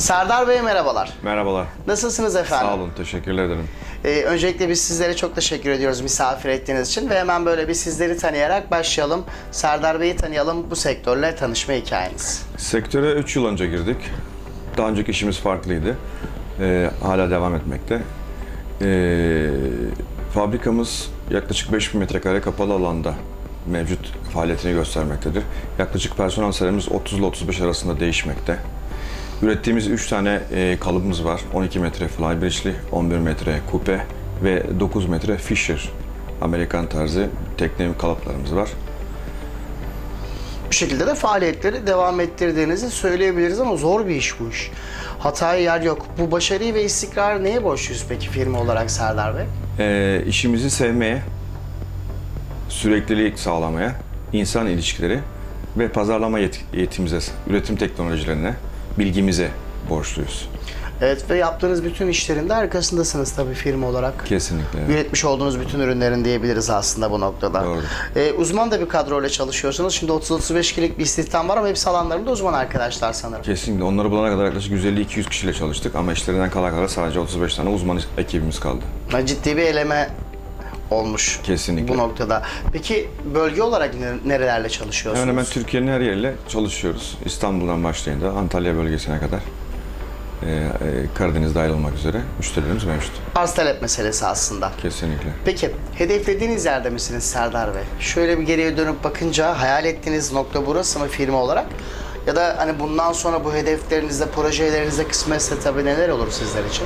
Serdar Bey merhabalar. Merhabalar. Nasılsınız efendim? Sağ olun. Teşekkürler ederim. Ee, öncelikle biz sizlere çok teşekkür ediyoruz misafir ettiğiniz için ve hemen böyle bir sizleri tanıyarak başlayalım. Serdar Bey'i tanıyalım, bu sektörle tanışma hikayeniz. Sektöre 3 yıl önce girdik. Daha önceki işimiz farklıydı. Ee, hala devam etmekte. Ee, fabrikamız yaklaşık 5000 metrekare kapalı alanda mevcut faaliyetini göstermektedir. Yaklaşık personel sayımız 30 ile 35 arasında değişmekte. Ürettiğimiz 3 tane e, kalıbımız var. 12 metre flybridge'li, 11 metre kupe ve 9 metre Fisher Amerikan tarzı tekne kalıplarımız var. Bu şekilde de faaliyetleri devam ettirdiğinizi söyleyebiliriz ama zor bir iş bu iş. Hataya yer yok. Bu başarıyı ve istikrarı neye borçluyuz peki firma olarak Serdar Bey? Ee, işimizi sevmeye, süreklilik sağlamaya, insan ilişkileri ve pazarlama yet- yetimize, üretim teknolojilerine, bilgimize borçluyuz. Evet ve yaptığınız bütün işlerin de arkasındasınız tabii firma olarak. Kesinlikle. evet. Üretmiş olduğunuz bütün ürünlerin diyebiliriz aslında bu noktada. Doğru. Ee, uzman da bir kadroyla çalışıyorsunuz. Şimdi 30-35 kişilik bir istihdam var ama hepsi alanlarında uzman arkadaşlar sanırım. Kesinlikle. Onları bulana kadar yaklaşık 150-200 kişiyle çalıştık ama işlerinden kala kala sadece 35 tane uzman ekibimiz kaldı. Ciddi bir eleme olmuş Kesinlikle. bu noktada. Peki bölge olarak ne- nerelerle çalışıyorsunuz? Hemen hemen Türkiye'nin her yeriyle çalışıyoruz. İstanbul'dan başlayın da Antalya bölgesine kadar. Ee, e, Karadeniz dahil olmak üzere müşterilerimiz mevcut. Arz talep meselesi aslında. Kesinlikle. Peki hedeflediğiniz yerde misiniz Serdar Bey? Şöyle bir geriye dönüp bakınca hayal ettiğiniz nokta burası mı firma olarak? Ya da hani bundan sonra bu hedeflerinizde, projelerinizde kısmetse tabii neler olur sizler için?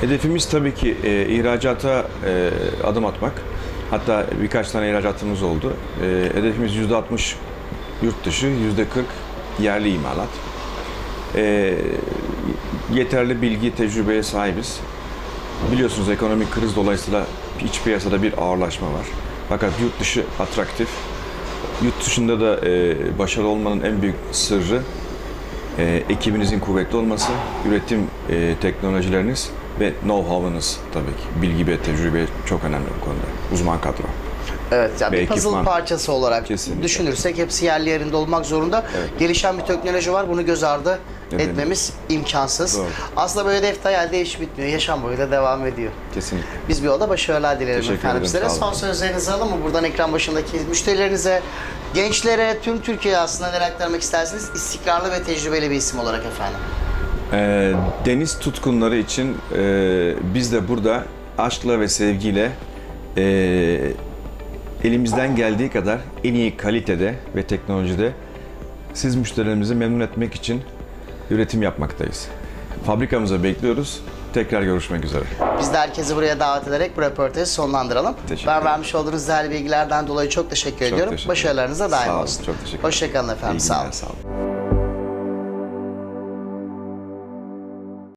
Hedefimiz tabii ki e, ihracata e, adım atmak. Hatta birkaç tane ihracatımız oldu. E, hedefimiz %60 yurt dışı, %40 yerli imalat. E, yeterli bilgi, tecrübeye sahibiz. Biliyorsunuz ekonomik kriz dolayısıyla iç piyasada bir ağırlaşma var. Fakat yurt dışı atraktif. Yurt dışında da e, başarılı olmanın en büyük sırrı e, ekibinizin kuvvetli olması, üretim e, teknolojileriniz ve know-how'ınız tabii ki. Bilgi ve tecrübe çok önemli bu konuda. Uzman kadro. Evet, yani bir puzzle ekipman. parçası olarak Kesinlikle. düşünürsek hepsi yerli yerinde olmak zorunda. Evet. Gelişen bir teknoloji var, bunu göz ardı Evet. etmemiz imkansız. Doğru. Aslında böyle hedef hayalde hiç bitmiyor, yaşam boyu da devam ediyor. Kesinlikle. Biz bir yolda başarılar dilerim Teşekkür efendim sizlere. Son sözlerinizi alın mı buradan ekran başındaki müşterilerinize, gençlere, tüm Türkiye'ye aslında neler aktarmak istersiniz? İstikrarlı ve tecrübeli bir isim olarak efendim. Ee, deniz tutkunları için e, biz de burada aşkla ve sevgiyle e, elimizden geldiği kadar en iyi kalitede ve teknolojide siz müşterilerimizi memnun etmek için üretim yapmaktayız. Fabrikamıza bekliyoruz. Tekrar görüşmek üzere. Biz de herkesi buraya davet ederek bu röportajı sonlandıralım. Teşekkür Ben vermiş olduğunuz değerli bilgilerden dolayı çok teşekkür Çok ediyorum. teşekkür Başarılarınıza daim Sağ olsun. çok teşekkür ederim. Hoşçakalın efendim. İyi Sağ olun. Sağ olun.